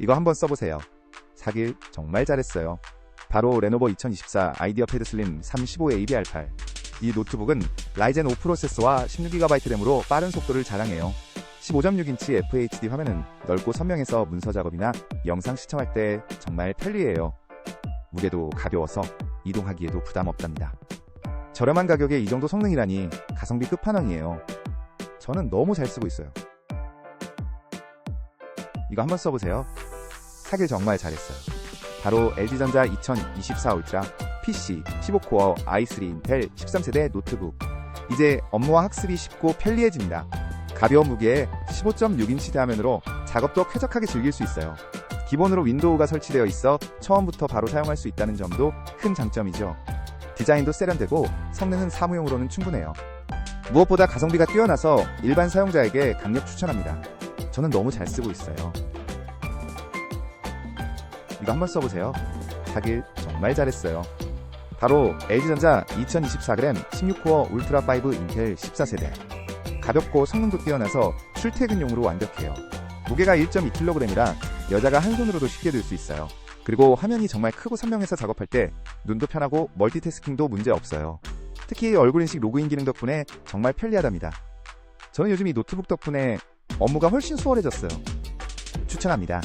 이거 한번 써보세요. 사길 정말 잘했어요. 바로 레노버 2024 아이디어 패드 슬림 315ABR8. 이 노트북은 라이젠 5 프로세서와 16GB 램으로 빠른 속도를 자랑해요. 15.6인치 FHD 화면은 넓고 선명해서 문서 작업이나 영상 시청할 때 정말 편리해요. 무게도 가벼워서 이동하기에도 부담 없답니다. 저렴한 가격에 이 정도 성능이라니 가성비 끝판왕이에요. 저는 너무 잘 쓰고 있어요. 이거 한번 써보세요. 사길 정말 잘했어요. 바로 LG전자 2024 울트라 PC 15코어 i3 인텔 13세대 노트북. 이제 업무와 학습이 쉽고 편리해집니다. 가벼운 무게에 15.6인치 대화면으로 작업도 쾌적하게 즐길 수 있어요. 기본으로 윈도우가 설치되어 있어 처음부터 바로 사용할 수 있다는 점도 큰 장점이죠. 디자인도 세련되고 성능은 사무용으로는 충분해요. 무엇보다 가성비가 뛰어나서 일반 사용자에게 강력 추천합니다. 저는 너무 잘 쓰고 있어요. 이거 한번 써보세요. 사길 정말 잘했어요. 바로 LG전자 2024g 16코어 울트라 5 인텔 14세대. 가볍고 성능도 뛰어나서 출퇴근용으로 완벽해요. 무게가 1.2kg이라 여자가 한 손으로도 쉽게 들 수 있어요. 그리고 화면이 정말 크고 선명해서 작업할 때 눈도 편하고 멀티태스킹도 문제 없어요. 특히 얼굴 인식 로그인 기능 덕분에 정말 편리하답니다. 저는 요즘 이 노트북 덕분에 업무가 훨씬 수월해졌어요. 추천합니다.